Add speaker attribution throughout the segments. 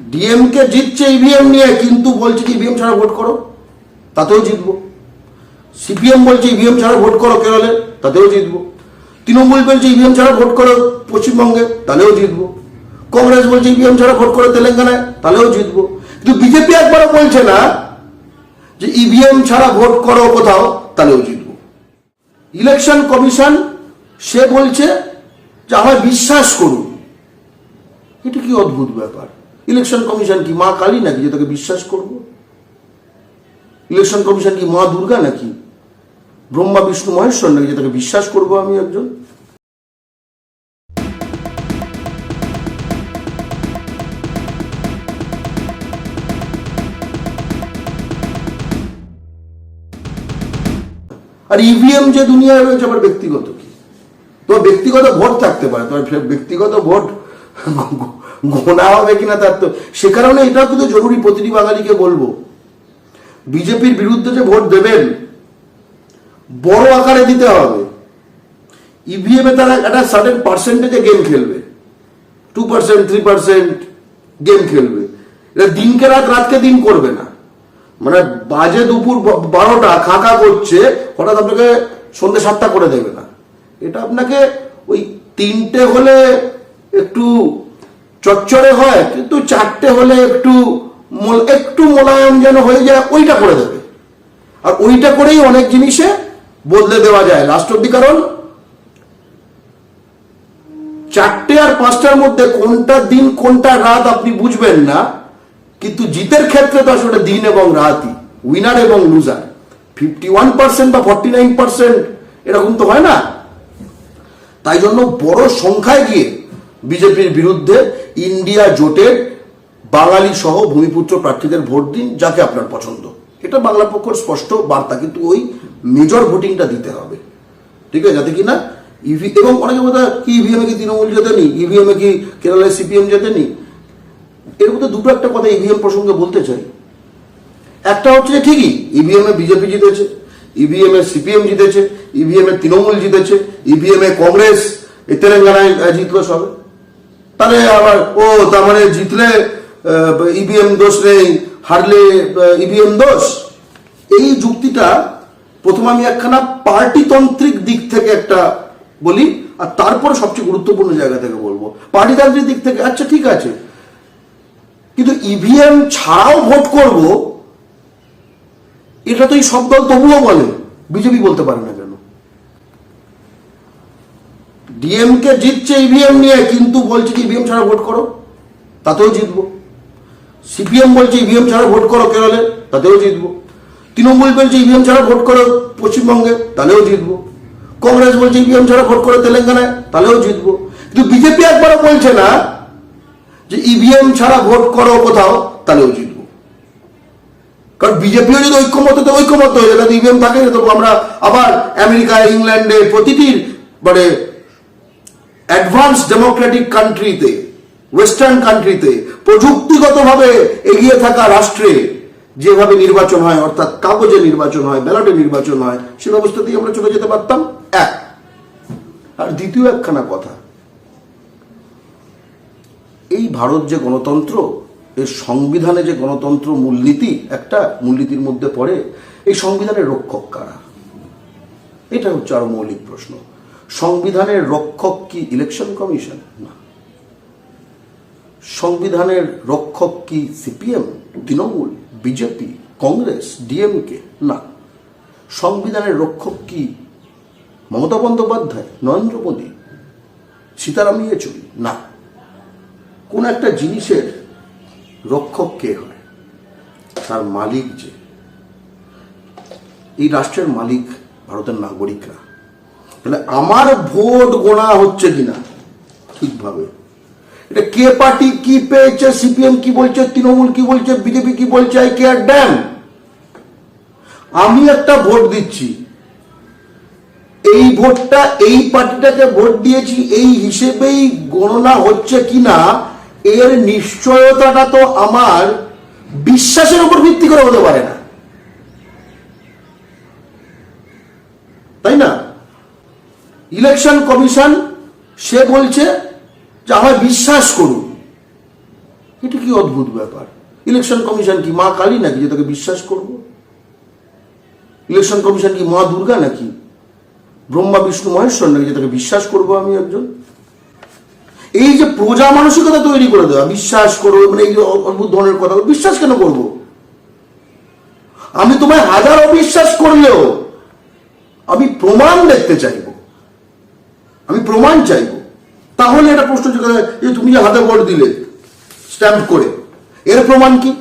Speaker 1: ডিএমকে জিতছে ইভিএম নিয়ে, কিন্তু বলছে কি ইভিএম ছাড়া ভোট করো? তাতেও জিতবো। সিপিএম বলছে ইভিএম ছাড়া ভোট করো কেরলে? তাতেও জিতবো। তৃণমূল বলছে ইভিএম ছাড়া ভোট করো পশ্চিমবঙ্গে? তাহলেও জিতবো। কংগ্রেস বলছে ইভিএম ছাড়া ভোট করো তেলেঙ্গানায়? তাহলেও জিতবো। কিন্তু বিজেপি একবারও বলছে না যে ইভিএম ছাড়া ভোট করো কোথাও, তাহলেও জিতবো। ইলেকশন কমিশন সে বলছে যে আমায় বিশ্বাস করুন। এটা কি অদ্ভুত ব্যাপার? ইলেকশন কমিশন কি মা কালী নাকি যে তাকে বিশ্বাস করব? ইলেকশন কমিশন কি মা দুর্গা নাকি? ব্রহ্মা, বিষ্ণু, মহেশ্বর নাকি যে তাকে বিশ্বাস করব আমি একজন? আর ইভিএম যে দুনিয়ায় রয়েছে, আবার ব্যক্তিগত কি? তোমার ব্যক্তিগত ভোট থাকতে পারে, তোমার ব্যক্তিগত ভোট গোনা হবে কিনা তার তো সে কারণে এটা কিন্তু জরুরি, প্রতিটি বাঙালিকে বলব। বিজেপির বিরুদ্ধে যে ভোট দেবেন, বড় আকারে দিতে হবে। ইভিএম এ তারা একটা সার্টেন পার্সেন্টেজে গেম খেলবে। Two percent three percent game খেলবে। এটা দিনকে রাত, রাতকে দিন করবে না। মানে বাজে দুপুর বারোটা খাঁকা করছে, হঠাৎ আপনাকে সন্ধ্যে সাতটা করে দেবে না। এটা আপনাকে ওই তিনটে হলে একটু চচ্চড়ে হয়, কিন্তু চারটে হলে একটু একটু মোলায়েম যেন হয়ে যায়, ওইটা করে দেবে। আর ওইটা করেই অনেক জিনিসে বদলে দেওয়া যায়। লাস্ট অব্দি কারণ, চারটে আর পাঁচটার মধ্যে কোনটা দিন, কোনটা রাত আপনি বুঝবেন না, কিন্তু জিতের ক্ষেত্রে তো আসলে দিন এবং রাতই উইনার এবং লুজার ফিফটি ওয়ান পার্সেন্ট বা ফর্টি নাইন পার্সেন্ট এরকম তো হয় না। তাই জন্য বড় সংখ্যায় গিয়ে বিজেপির বিরুদ্ধে ইন্ডিয়া জোটের বাঙালি সহ ভূমিপুত্র প্রার্থীদের ভোট দিন যাকে আপনার পছন্দ। এটা বাংলা পক্ষের স্পষ্ট বার্তা, কিন্তু ওই মেজর ভোটিংটা দিতে হবে। ঠিক আছে? যাতে কিনা ইভি এবং অনেকে বোধ কি ইভিএম এ কি তৃণমূল জেতেনি? ইভিএম এ কি কেরালায় সিপিএম জেতেনি? এর মধ্যে দুটো একটা কথা ইভিএম প্রসঙ্গে বলতে চাই। একটা হচ্ছে যে ঠিকই ইভিএম এ বিজেপি জিতেছে ইভিএম এ সিপিএম জিতেছে ইভিএম এ তৃণমূল জিতেছে ইভিএম এ কংগ্রেস তেলেঙ্গানায় জিতলো সবে। তাহলে আবার ও, তার মানে জিতলে ইভিএম দোষ নেই, হারলে ইভিএম দোষ? এই যুক্তিটা প্রথম আমি একখানা পার্টিতন্ত্রিক দিক থেকে একটা বলি, আর তারপরে সবচেয়ে গুরুত্বপূর্ণ জায়গা থেকে বলব। পার্টিতান্ত্রিক দিক থেকে আচ্ছা ঠিক আছে। কিন্তু ইভিএম ছাড়াও ভোট করব, এটা তো এই সব দল তবুও বলে, বিজেপি বলতে পারে না কেন ডিএমকে জিতছে ইভিএম নিয়ে, কিন্তু বলছে কি ইভিএম ছাড়া ভোট করো? তাতেও জিতবো। সিপিএম বলছে ইভিএম ছাড়া ভোট করো কেরলে? তাতেও জিতবো। তৃণমূল বলছে ইভিএম ছাড়া ভোট করো পশ্চিমবঙ্গে? তাহলেও জিতবো। কংগ্রেস বলছে ইভিএম ছাড়া ভোট করো তেলেঙ্গানায়? তাহলেও জিতবো। কিন্তু বিজেপি একবারও বলছে না যে ইভিএম ছাড়া ভোট করো কোথাও, তাহলেও জিতবো। কারণ বিজেপিও যদি ঐক্যমত তো ঐক্যমত হয়ে যায় ইভিএম থাকে তবু আমরা আবার আমেরিকা ইংল্যান্ডে প্রতিটির মানে অ্যাডভান্স ডেমোক্রেটিক কান্ট্রিতে ওয়েস্টার্ন কান্ট্রিতে প্রযুক্তিগতভাবে এগিয়ে থাকা রাষ্ট্রে যেভাবে নির্বাচন হয়, অর্থাৎ কাগজে নির্বাচন হয়, ব্যালটে নির্বাচন হয়, সে ব্যবস্থাতেই আমরা চলে যেতে পারতাম। এক। আর দ্বিতীয় একখানা কথা। এই ভারত যে গণতন্ত্র, এর সংবিধানে যে গণতন্ত্র মূলনীতি, একটা মূলনীতির মধ্যে পড়ে, এই সংবিধানের রক্ষক কারা? এটা হচ্ছে আরও মৌলিক প্রশ্ন। সংবিধানের রক্ষক কি ইলেকশন কমিশন না। সংবিধানের রক্ষক কি CPM Trinamool BJP Congress DMK না। সংবিধানের রক্ষক কি মমতা বন্দ্যোপাধ্যায়, নরেন্দ্র মোদী, সীতারাম ইয়েচুরি? না। কোন একটা জিনিসের রক্ষক কে হয়? তার মালিক যে। এই রাষ্ট্রের মালিক ভারতের নাগরিকরা। তাহলে আমার ভোট গোনা হচ্ছে কিনা? ঠিকভাবে। এটা কে পার্টি কি পেয়েছে? সিপিএম কি বলছে? তৃণমূল কি বলছে? বিজেপি কি বলছে? I care damn. আমি একটা ভোট দিচ্ছি। এই ভোটটা, এই পার্টিটাকে ভোট দিয়েছি, এই হিসেবেই গণনা হচ্ছে কিনা, এর নিশ্চয়তাটা তো আমার বিশ্বাসের উপর ভিত্তি করে হতে পারে না। তাই না? ইলেকশন কমিশন, সে বলছে যে আমায় বিশ্বাস করুন। এটা কি অদ্ভুত ব্যাপার? ইলেকশন কমিশন কি মা কালী নাকি যে তাকে বিশ্বাস করব? ইলেকশন কমিশন কি মা দুর্গা নাকি? ব্রহ্মা, বিষ্ণু, মহেশ্বর নাকি যে তাকে বিশ্বাস করব আমি একজন? এই যে প্রজা মানসিকতা তৈরি করে দেওয়া, বিশ্বাস করো মানে এই যে অদ্ভুত ধরনের কথা, বিশ্বাস কেন করব? আমি তোমায় হাজার অবিশ্বাস করলেও আমি প্রমাণ দেখতে চাইব। আমি প্রমাণ চাইব। তাহলে এটা প্রশ্ন যে তুমি যে হাতে ভোট দিলে স্ট্যাম্প করে, এর প্রমাণ কি?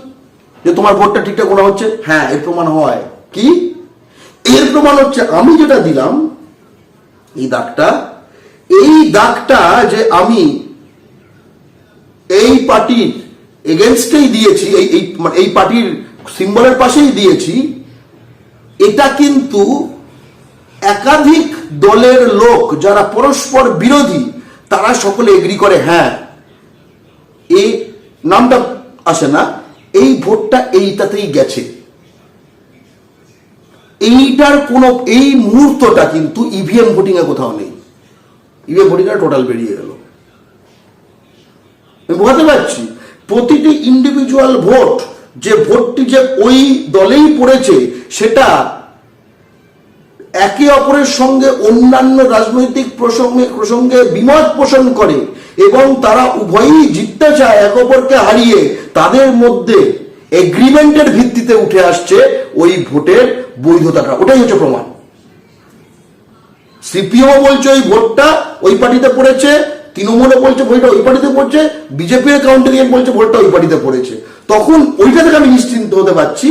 Speaker 1: যে তোমার ভোটটা ঠিকঠাক করা হচ্ছে? হ্যাঁ এর প্রমাণ হয়। কি? এর প্রমাণ হচ্ছে, আমি যেটা দিলাম, এই দাগটা এই দাগটা যে আমি এই পার্টির এগেনস্টেই দিয়েছি, এই এই মানে এই পার্টির সিম্বলের পাশেই দিয়েছি, এটা কিন্তু একাধিক দলের লোক যারা পরস্পর বিরোধী, তারা সকলে এগ্রি করে হ্যাঁ। এ নামটা আসে না, এই ভোটটা এইটাতেই গেছে। এইটার কোনো, এই মুহূর্তটা কিন্তু ইভিএম ভোটিং এ কোথাও নেই। ইভিএম ভোটিং এর টোটাল বেরিয়ে গেল। বোঝাতে পারছি, প্রতিটি ইন্ডিভিজুয়াল ভোট যে ভোটটি যে ওই দলেই পড়েছে, সেটা একে অপরের সঙ্গে অন্যান্য রাজনৈতিক প্রসঙ্গে প্রসঙ্গে বিমত পোষণ করে এবং তারা উভয়ই জিততে চায়, এক অপরকে হারিয়ে তাদের মধ্যে এগ্রিমেন্টের ভিত্তিতে উঠে আসছে ওই ভোটের বৈধতাটা। ওটাই হচ্ছে প্রমাণ। সিপিএম বলছে ওই ভোটটা ওই পার্টিতে পড়েছে, তৃণমূলও বলছে ভোটটা ওই পার্টিতে পড়ছে, বিজেপির কাউন্টারিয়ান বলছে ভোটটা ওই পার্টিতে পড়েছে। তখন ওইটা থেকে আমি নিশ্চিন্ত হতে পারছি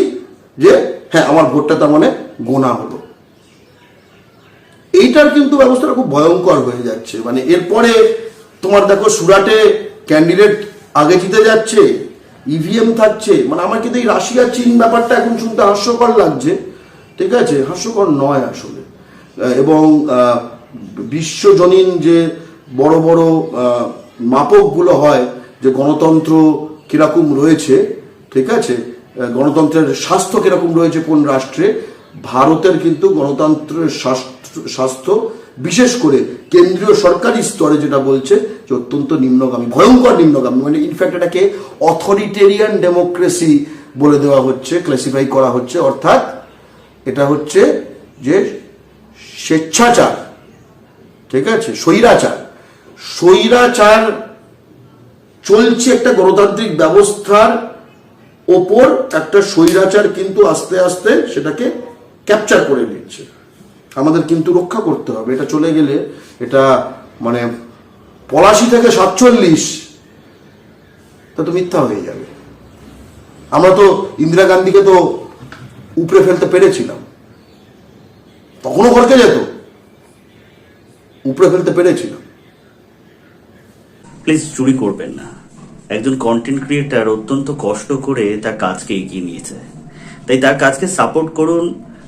Speaker 1: যে হ্যাঁ আমার ভোটটা তার মানে গোনা হলো। এইটার কিন্তু ব্যবস্থাটা খুব ভয়ঙ্কর হয়ে যাচ্ছে। মানে এরপরে তোমার দেখো সুরাটে ক্যান্ডিডেট আগে জিতে যাচ্ছে ইভিএম থাকছে মানে আমার কিন্তু এই রাশিয়া চীন ব্যাপারটা এখন শুনতে হাস্যকর লাগছে, ঠিক আছে? হাস্যকর নয় আসলে। এবং বিশ্বজনীন যে বড় বড় মাপকগুলো হয়, যে গণতন্ত্র কীরকম রয়েছে, ঠিক আছে? গণতন্ত্রের স্বাস্থ্য কীরকম রয়েছে কোন রাষ্ট্রে, ভারতের কিন্তু গণতন্ত্রের স্বাস্থ্য স্বাস্থ্য বিশেষ করে কেন্দ্রীয় সরকারি স্তরে যেটা বলছে যে অত্যন্ত নিম্নগামী, ভয়ঙ্কর নিম্নগামী মানে ইনফ্যাক্ট এটাকে অথরিটেরিয়ান ডেমোক্রেসি বলে দেওয়া হচ্ছে ক্লাসিফাই করা হচ্ছে, অর্থাৎ এটা হচ্ছে যে স্বেচ্ছাচার, ঠিক আছে? স্বৈরাচার। স্বৈরাচার চলছে একটা গণতান্ত্রিক ব্যবস্থার ওপর একটা স্বৈরাচার কিন্তু আস্তে আস্তে সেটাকে ক্যাপচার করে নিচ্ছে। আমাদের কিন্তু রক্ষা করতে হবে। এটা চলে গেলে এটা মানে পলাশি থেকে সাতচল্লিশ, তা তো মিথ্যা হয়ে যাবে। আমরা তো ইন্দিরা গান্ধীকে তো উপরে ফেলতে পেরেছিলাম। তখনও ঘরকে যেত। উপরে ফেলতে পেরেছিলাম।
Speaker 2: প্লিজ চুরি করবেন না। একজন কন্টেন্ট ক্রিয়েটার অত্যন্ত কষ্ট করে তার কাজকে এগিয়ে নিয়েছে। তাই তার কাজকে সাপোর্ট করুন